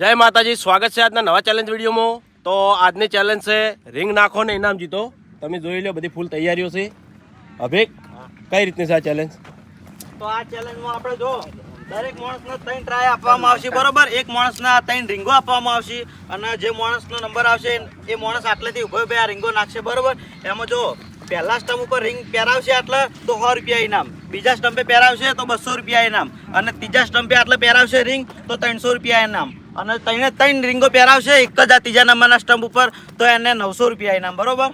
જય માતાજી, સ્વાગત છે આજના નવા ચેલેન્જ વિડીયોમાં. તો આજની ચેલેન્જ છે રિંગ નાખો ને ઇનામ જીતો. તમે જોઈ લો, બધી ફૂલ તૈયારીઓ છે. અભિક, કઈ રીતની છે આ ચેલેન્જ તો આ ચેલેન્જમાં આપણે જો, દરેક માણસને ત્રણ ટ્રાય આપવામાં આવશે, બરોબર? એક માણસના ત્રણ રીંગો આપવામાં આવશે અને જે માણસનો નંબર આવશે, એ માણસ આટલેથી ઊભો ઊભો આ રીંગો નાખશે, બરોબર? એમાં જો, પહેલા સ્ટમ્પ ઉપર રિંગ પહેરાવશે એટલે તો સો રૂપિયા ઇનામ. બીજા સ્ટમ્પે પહેરાવશે, તો બસો રૂપિયા ઇનામ. અને ત્રીજા સ્ટમ્પે આટલે પહેરાવશે રિંગ તો ત્રણસો રૂપિયા ઇનામ. અને ત્રણે ત્રણ રીંગો પહેરાવશે એક જ આ ત્રીજા નંબરના સ્ટમ્પ ઉપર તો એને નવસો રૂપિયા ઇનામ બરોબર?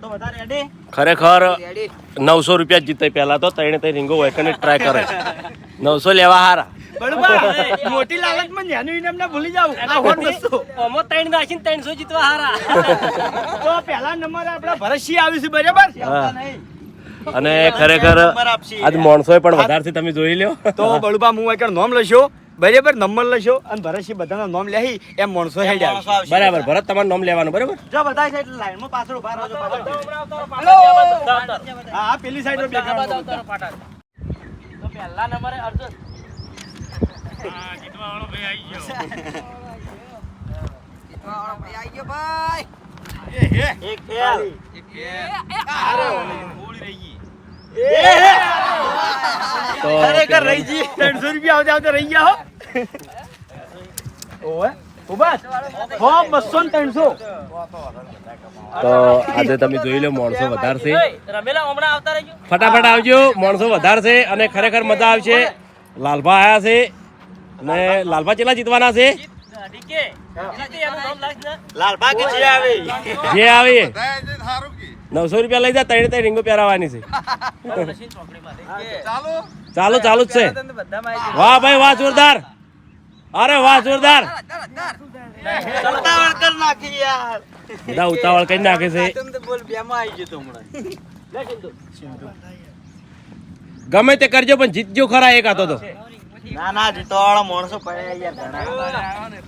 તો વધારે રેડી ખરેખર નવસો રૂપિયા જીતે પહેલા તો ત્રણે ત્રણ રીંગો વેકને ટ્રાય કરે. નવસો લેવા હારા. મોટી લાલચમાં ન્યાનું ઇનામ ના ભૂલી જાવ આ હોટ વસ્તુ? અમો ત્રણ નાખીને ત્રણસો જીતવા હારા. તો પહેલા નંબર આપણા ભરતસિંહ આવ્યું છે બરાબર? હા. અને ખરેખર. આજ માણસો પણ વધારે તમે જોઈ લો તો બળુબા હું એકર નોમ લઈશો. બરાબર નંબર લેશો અને ભરતસિંહ બધાના નોમ લેહી એમ માણસો હેડ આવશે. બરાબર ભરત તમારું નામ લેવાનું બરાબર? જો બધા છે એટલે લાઈનમાં પાછળ ઊભા રહો પાછળ. હા હા, પેલી સાઈડ બેકગ્રાઉન્ડ તો પહેલા નંબરે અર્જુન. એક ફેલ. તો ખરેખર રહી જી. ત્રણસો રૂપિયા આવતા આવતા રહી ગયા હો. ઓવે. તો આજે તમે જોઈ લો માણસો વધારે છે. રમેલા હમણાં આવતા રહેજો. ફટાફટ આવજો માણસો વધારે અને ખરેખર મજા આવશે. લાલભા આયા છે અને લાલભા ચેલા જીતવાના છે? જે આવે. જે આવે. એ. નવસો રૂપિયા લઈ જા ત્રણે ત્રણ રીંગો પહેરાવાની છે. ચાલુ. ચાલુ જ છે. વાહ ભાઈ વાહ જોરદાર. અરે વાહ જોરદાર. ઉતાવળ કર નાખી યાર. બધા ઉતાવળ કરી નાખે છે. ગમે તે કરજો પણ જીતજો ખરા એક હતો તો. ના ના માણસો પડ્યા યારની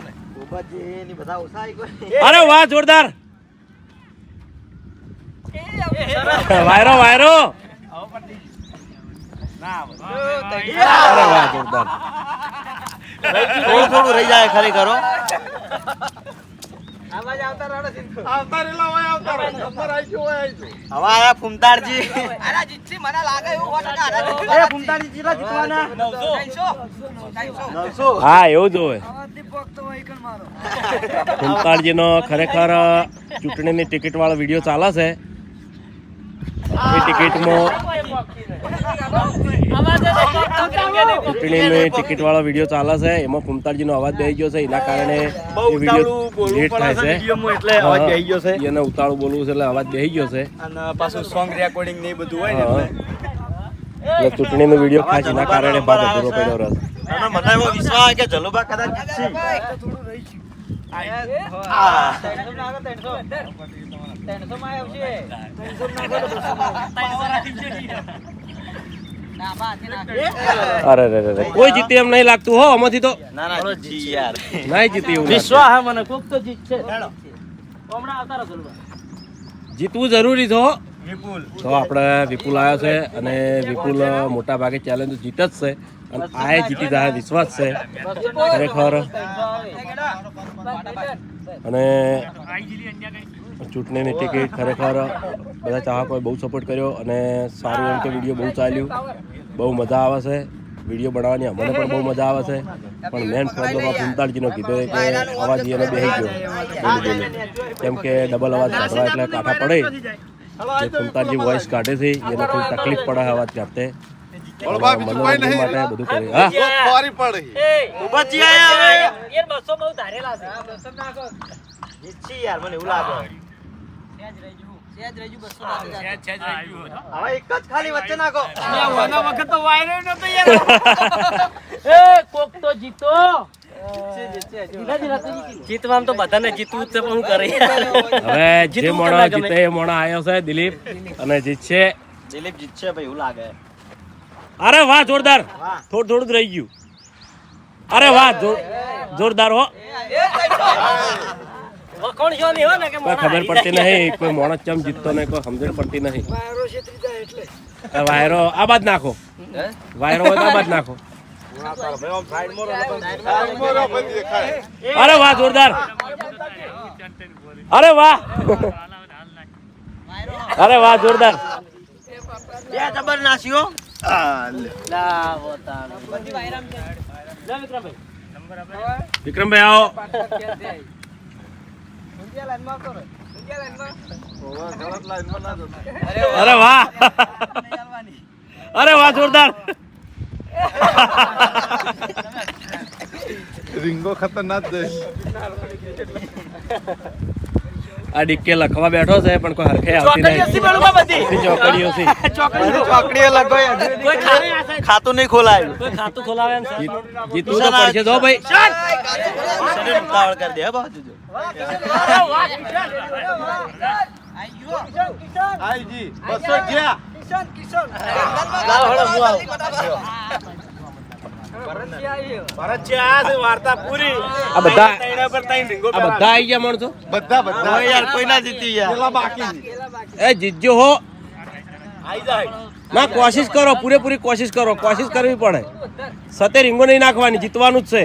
બધા ઓછા આવી કોઈ. અરે વાહ જોરદાર. વાયરો વાયરો. અરે વાહ જોરદાર. થોડું થોડું રહી જાય જીતવાના. નવસો. હા એવું જ હોય. નો ખરેખર ચૂંટણીની ટિકિટ વાળો વીડિયો ચાલે છે. એ ટિકિટમાં ચૂંટણીની ટિકિટ વાળો વીડિયો ચાલે છે. એમાં કુંતાળજી નો અવાજ બે ગયો છે. એના કારણે એ વીડિયો લેટ થાય છે છે. વિડીયોમાં એટલે અવાજ હા, બેસી ગયો છે. એને ઉતાળું બોલવું છે એટલે અવાજ બે ગયો છે. અને પાછું સોંગ રેકોર્ડિંગ ને બધું હોય ને એટલે. ચૂંટણીનો વીડિયો ખાસ એના કારણે ભાગ અધૂરો પડ્યો રહે અને મને એવો વિશ્વાસ કે જલુભા કદાચ જીતશે અરે રે રે રે. કોઈ જીતે એમ નહીં લાગતું હો આમાંથી તો ના ના જીતશે યાર નહીં જીતે એવું વિશ્વાસ હે મને કોક તો જીતશે હમણાં આવતા રહો જીતવું જરૂરી છે હો વિપુલ તો આપણે વિપુલ આવ્યો છે અને વિપુલ મોટા ભાગે ચેલેન્જ જીત જ છે અને આએ જીતી જાય વિશ્વાસ છે ખરેખર અને ચૂંટણીની ટિકિટ ખરેખર બધા ચાહકોએ બહુ સપોર્ટ કર્યો અને સારું એમ કે વીડિયો બહુ ચાલ્યું. બહુ મજા આવે છે. વીડિયો બનાવવાની અમને પણ બહુ મજા આવે છે. પણ મેન પ્રોબ્લેમ આ ભૂમતાળજીનો કીધો કે અવાજ એને બેસી ગયો. બોલી કેમ કે ડબલ અવાજ કાઢવા એટલે કાંઠા પડે. જે કુંતાજી વોઇસ કાઢે છે એને કોઈ તકલીફ પડે અવાજ કાઢતે મનોરંજન માટે બધું કરે. હા? એ, ઉભાજી આયા હવે. એ બસો બહુ ધારેલા છે. જીતશે યાર મને એવું લાગે. હવે એક જ ખાલી વચ્ચે નાખો આના વખત તો વાયરો નતો યાર એ કોક તો જીતો ધીરે ધીરે તો જીતી. જીતવામાં તો બધાને જીતવું છે પણ હું કરે હવે જે મોણા. જીતે એ મોણા આવ્યો છે દિલીપ અને જીતશે દિલીપ જીતશે ભાઈ એવું લાગે અરે વાહ જોરદાર થોડું થોડું જ રહી ગયું અરે વાહ જોરદાર હો કોઈ ખબર પડતી નહીં કોઈ માણસ ચમ જીતતો નહીં કોઈ સમજણ પડતી નહીં. વાયરો આ બાદ નાખો. વાયરો હોય તો આ બાદ નાખો. અરે વાહ જોરદાર. અરે વાહ. અરે વાહ જોરદાર. બે જબર નાસ્યો. વિક્રમભાઈ. આવો. અરે વાહ. અરે વાહ જોરદાર. રીંગો ખતરનાક છે. આ ડિક્કે લખવા બેઠો છે પણ કોઈ હરખે આવતી નહીં. ચોકડીઓ છે ચોકડીઓ લગો કોઈ ખાતું નહીં ખોલાયું. કોઈ ખાતું ખોલાવે જીતું તો પડશે. જો ભાઈ. કરી દે બાજુ જીતજો હો. ના કોશિશ કરો પૂરેપૂરી કોશિશ કરો. કોશિશ કરવી પડે. સતે રીંગો નહીં નાખવાની જીતવાનું જ છે.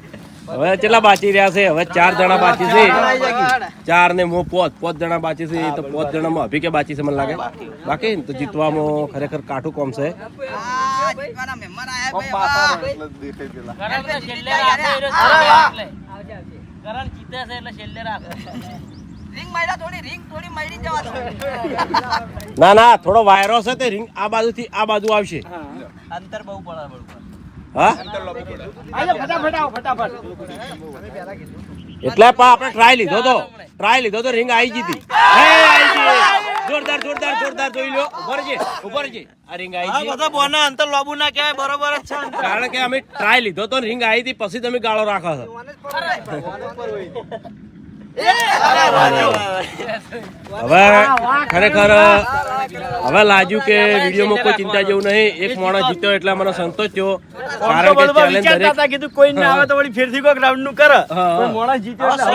હવે કેટલા બાકી રહ્યા છે? હવે ચાર જણા બાકી છે. ચાર ને હું પોત પોત જણા બાકી છે. તો પોત જણામાં માં કે બાકી છે મને લાગે? બાકી? તો જીતવામાં ખરેખર કાઠું કોમ છે. ના ના, થોડો વાયરો છે તે રિંગ આ બાજુથી આ બાજુ આવશે. અંતર બહુ પડે. એટલે પા આપણે ટ્રાય લીધો તો. ટ્રાય લીધો તો રિંગ આવી ગઈ. જોરદાર જોરદાર જોરદાર જોઈ લો ઉપર છે આ રિંગ આવી ગઈ. બધા બોના અંતર લોબુ ના કહેવાય બરોબર જ છે કારણ કે અમે ટ્રાય લીધો તો રિંગ આવી હતી પછી તમે ગાળો રાખો છો. હવે ખરેખર હવે લાગ્યું કે વિડીયોમાં કોઈ ચિંતા જેવું નહીં. એક માણસ જીત્યો એટલે મને સંતોષ થયો. કારણ કે ચેલેન્જ દરેક કીધું કોઈ ના આવે તો વળી ફેરથી કોઈ રાઉન્ડનું કરે. માણસ. જીત્યો એટલે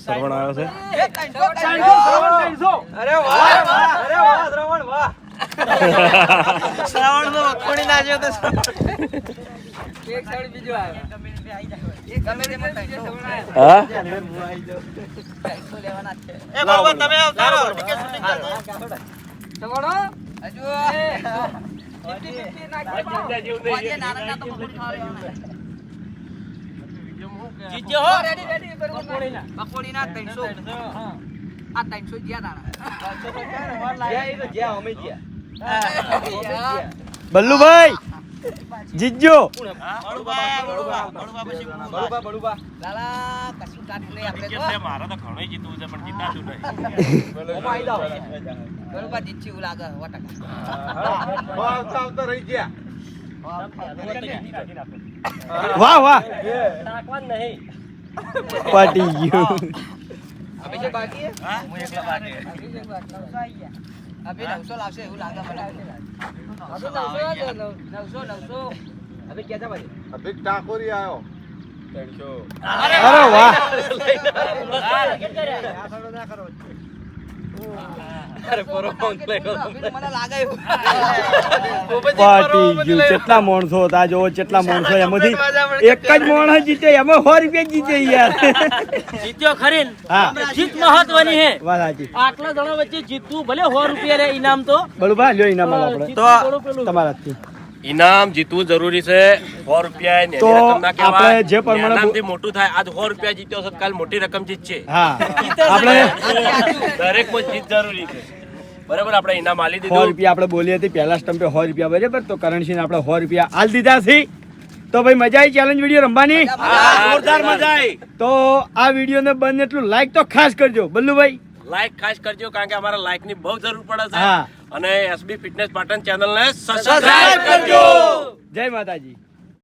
શ્રવણ આવ્યો આવ્યો છે. અરે વાહ અરે વાહ શ્રવણ વાહ. શ્રાવણ તો મગફળી નાખ્યો તો. એક સાઈડ બીજો તમે આવતા રહો ટીકે શૂટિંગ કરજો. જીત્યો હો. બલ્લુભાઈ! જીતજો. બળુબા આયા, બળુબા બળુબા પછી બળુબા મારે તો ઘણું જીતવું છે પણ જીતાતું નહીં આવતા આવતા રહી ગયા વાહ! વાહ! નાખવાનું નહીં. પાટી ગયું અભિક ટાકોરી આવ્યો અરે વાહ કેટલા માણસો હતા જો કેટલા માણસો એમાંથી એક જ માણસ જીતે એમાં સો રૂપિયા જીતે યાર. જીત્યો ખરી હા. જીત મહત્વની હે. વાત સાચી. આટલા જણા વચ્ચે જીતવું ભલે સો રૂપિયા રે ઇનામ તો. બરોબર લ્યો ઇનામ પેલું. તમારા. ઇનામ જીતવું જરૂરી છે. સો રૂપિયા તો ના. આપણે જે પ્રમાણે મોટું થાય. આજ સો રૂપિયા જીત્યો છે કાલ મોટી રકમ જીતશે હા. આપણે દરેક કોઈ જીત જરૂરી છે. બરાબર આપણે ઇનામ આલી સો દીધું. રૂપિયા આપણે બોલી હતી પહેલા સ્ટમ્પે સો રૂપિયા બરાબર? તો કરણસિંહ આપણે સો રૂપિયા આલ દીધા છે. તો ભાઈ મજા આવી ચેલેન્જ વીડિયો રમવાની? જોરદાર મજા આવી. તો આ વિડીયોને બંધ એટલું લાઈક તો ખાસ કરજો. બલ્લુભાઈ? લાઈક ખાસ કરજો કારણ કે અમારા લાઈકની બહુ જરૂર પડે છે. હા. અને એસબી ફિટનેસ પાટણ ચેનલ ને સબસ્ક્રાઇબ કરજો. જય માતાજી.